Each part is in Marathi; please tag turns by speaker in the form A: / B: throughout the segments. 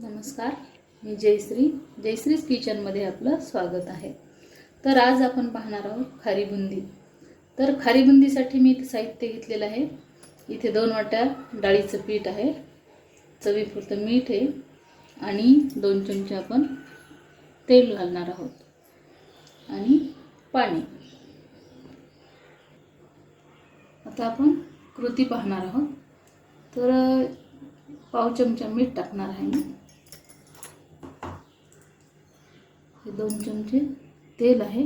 A: नमस्कार मी जयश्री जयश्रीज किचनमध्ये आपलं स्वागत आहे. तर आज आपण पाहणार आहोत खारी बुंदी तर खारी बुंदीसाठी मी साहित्य घेतलेलं आहे. इथे दोन वाट्या डाळीचं पीठ आहे. चवीपुरतं मीठ आहे. आणि दोन चमचे आपण तेल घालणार आहोत. आणि पाणी. आता आपण कृती पाहणार आहोत. तर पाव चमचा मीठ टाकणार आहे मी. हे दोन चमचे तेल आहे.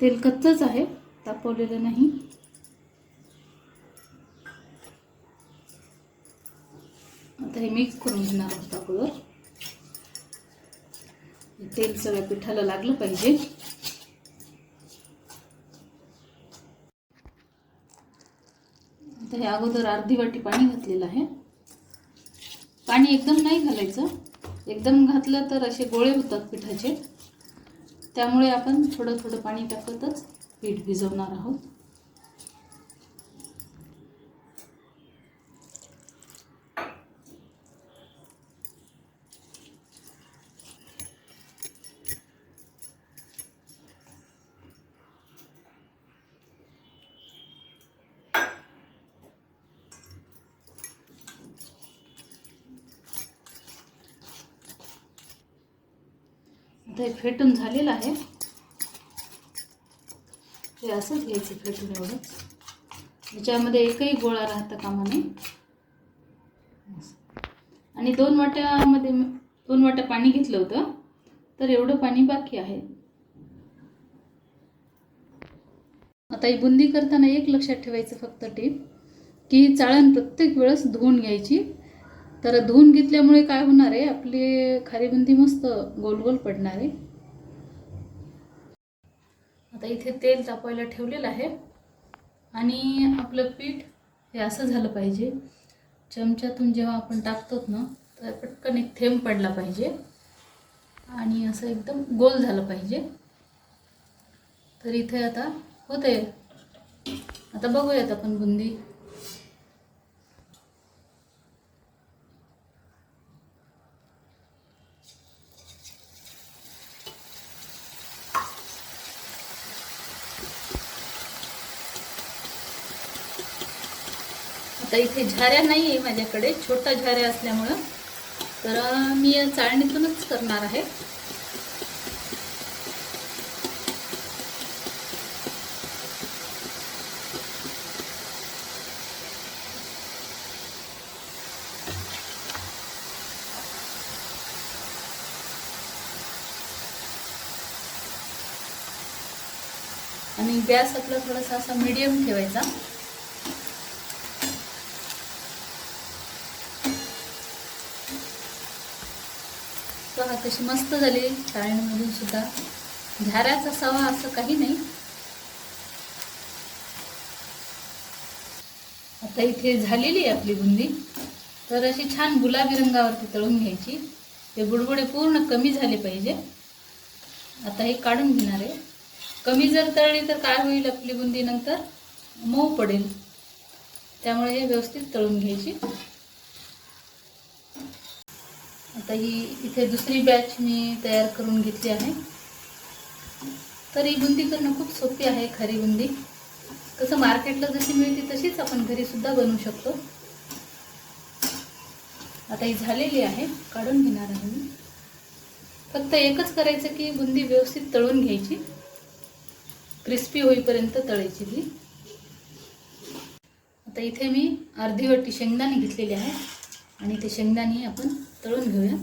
A: तेल कच्चंच आहे तापवलेलं नाही. आता हे मिक्स करून घेणार आहोत अगोदर तेल सगळ्या पिठाला लागलं पाहिजे. आता हे अगोदर अर्धी वाटी पाणी घातलेलं आहे. पाणी एकदम नाही घालायचं. एकदम घातलं तर असे गोळे होतात पिठाचे. त्यामुळे आपण थोडं थोडं पाणी टाकतच पीठ भिजवणार आहोत. आता हे फेटून झालेलं आहे. ते असंच घ्यायचं फेटून एवढंच याच्यामध्ये एकही गोळा राहता कामा नये आणि दोन वाट्यामध्ये दोन वाट्या पाणी घेतलं होतं तर एवढं पाणी बाकी आहे. आता ही बुंदी करताना एक लक्षात ठेवायचं फक्त टीप की ही चाळण प्रत्येक वेळेस धुवून घ्यायची. तर धुवून घेतल्यामुळे काय होणार आहे? आपली खारी बुंदी मस्त गोल गोल पडणार आहे. आता इथे तेल तापवायला ठेवलेलं आहे. आणि आपलं पीठ हे असं झालं पाहिजे. चमच्यातून जेव्हा आपण टाकतो ना तर पटकन एक थेंब पडला पाहिजे. आणि असं एकदम गोल झालं पाहिजे. तर इथे आता होते आता बघूयात आपण बुंदी. आता इथे झाऱ्या नाही आहे माझ्याकडे छोटा झाऱ्या असल्यामुळं. तर मी या चाळणीतूनच करणार आहे. आणि गॅस आपला थोडासा असा मीडियम ठेवायचा. पहा कशी मस्त झाली चाळणीमधून सुद्धा. झाऱ्याचा सवा असं काही नाही. आता इथे झालेली आहे आपली बुंदी. तर अशी छान गुलाबी रंगावरती तळून घ्यायची. ते बुडबुडे पूर्ण कमी झाले पाहिजे. आता हे काढून घेणार आहे. कमी जर तळली तर काय होईल आपली बुंदी नंतर? मऊ पडेल. त्यामुळे हे व्यवस्थित तळून घ्यायची. आता ही इथे दुसरी बॅच मी तयार करून घेतली आहे. तर ही बुंदी करणं खूप सोपी आहे खरी बुंदी. कसं मार्केटला जशी मिळते तशीच आपण घरीसुद्धा बनवू शकतो. आता ही झालेली आहे काढून घेणार आहे मी. फक्त एकच करायचं की बुंदी व्यवस्थित तळून घ्यायची. क्रिस्पी होईपर्यंत तळायची ती. आता इथे मी अर्धी वाटी शेंगदाणे घेतलेली आहे आणि ते शेंगदाणे आपण तळून घेऊया.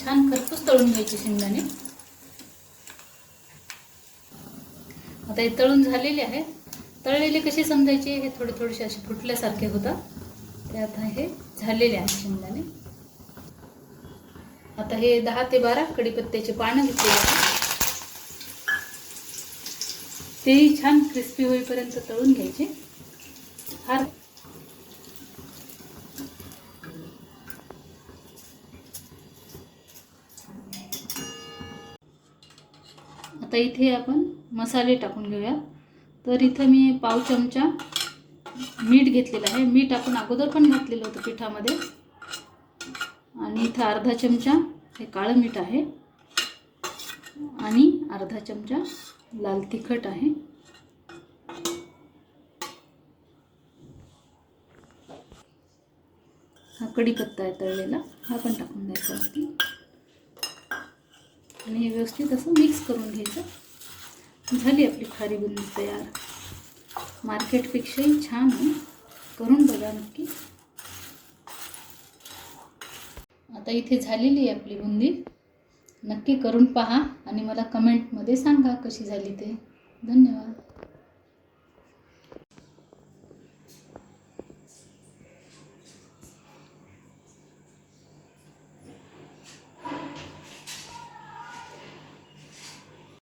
A: छान खरपूस तळून घ्यायचे शेंगदाणे. आता हे तळून झालेले आहे तळलेले कसे समजायचे? हे थोडे थोडेसे असे फुटल्यासारखे होतात. ते आता हे झालेले आहे शेंगदाणे. आता हे दहा ते बारा कडीपत्त्याचे पानं घेतलेले आहे तेही छान क्रिस्पी होईपर्यंत तळून घ्यायचे. फार आता इथे आपण मसाले टाकून घेऊया. तर इथं मी पाव चमचा मीठ घेतलेलं आहे. मीठ आपण अगोदर पण घातलेलं होतं पिठामध्ये. आणि इथं अर्धा चमचा हे काळं मीठ आहे. आणि अर्धा चमचा लाल तिखट आहे. हा कढीपत्ता आहे तळलेला हा पण टाकून द्यायचा वरती. आणि हे व्यवस्थित असं मिक्स करून घ्यायचं. झाली आपली खारी बुंदी तयार. मार्केटपेक्षाही छान आहे. करून बघा नक्की. आता इथे झालेली आहे आपली बुंदी. नक्की करून पहा आणि मला कमेंटमध्ये सांगा कशी झाली ते. धन्यवाद.